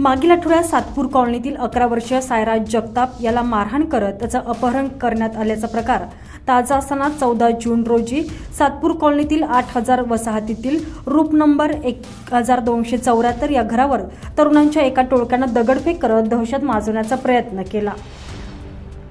मागील आठवड्यात सातपूर कॉलनीतील अकरा वर्षीय सायराज जगताप याला मारहाण करत त्याचं अपहरण करण्यात आल्याचा प्रकार. ताजा असताना चौदा जून रोजी सातपूर कॉलनीतील आठ हजार वसाहतीतील रूप नंबर एक हजार दोनशे चौऱ्याहत्तर या घरावर तरुणांच्या एका टोळक्यानं दगडफेक करत दहशत माजवण्याचा प्रयत्न केला.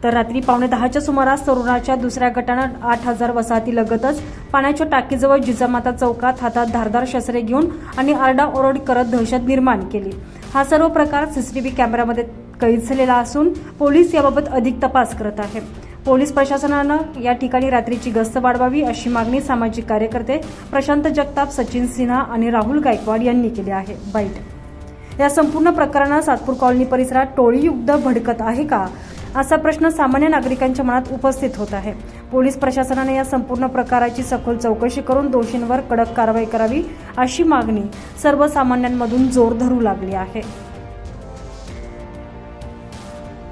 तर रात्री पावणे दहाच्या सुमारास तरुणाच्या दुसऱ्या गटानं आठ हजार वसाहती लगतच पाण्याच्या टाकीजवळ जिजामाता चौकात हातात धारदार शस्त्रे घेऊन आणि आरडाओरड करत दहशत निर्माण केली. हा सर्व प्रकार सीसीटीव्ही कॅमेऱ्यामध्ये कैद झालेला असून पोलीस याबाबत अधिक तपास करत आहे. पोलीस प्रशासनानं या ठिकाणी रात्रीची गस्त वाढवावी अशी मागणी सामाजिक कार्यकर्ते प्रशांत जगताप सचिन सिन्हा आणि राहुल गायकवाड यांनी केली आहे. बाईट. या संपूर्ण प्रकरणात सातपूर कॉलनी परिसरात टोळीयुक्त भडकत आहे का? असा प्रश्न सामान्य नागरिकांच्या मनात उपस्थित होत आहे. पोलीस प्रशासनाने या संपूर्ण प्रकाराची सखोल चौकशी करून दोषींवर कडक कारवाई करावी अशी मागणी सर्वसामान्यांमधून जोर धरू लागली आहे.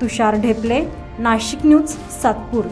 तुषार ढेपले नाशिक न्यूज सातपूर.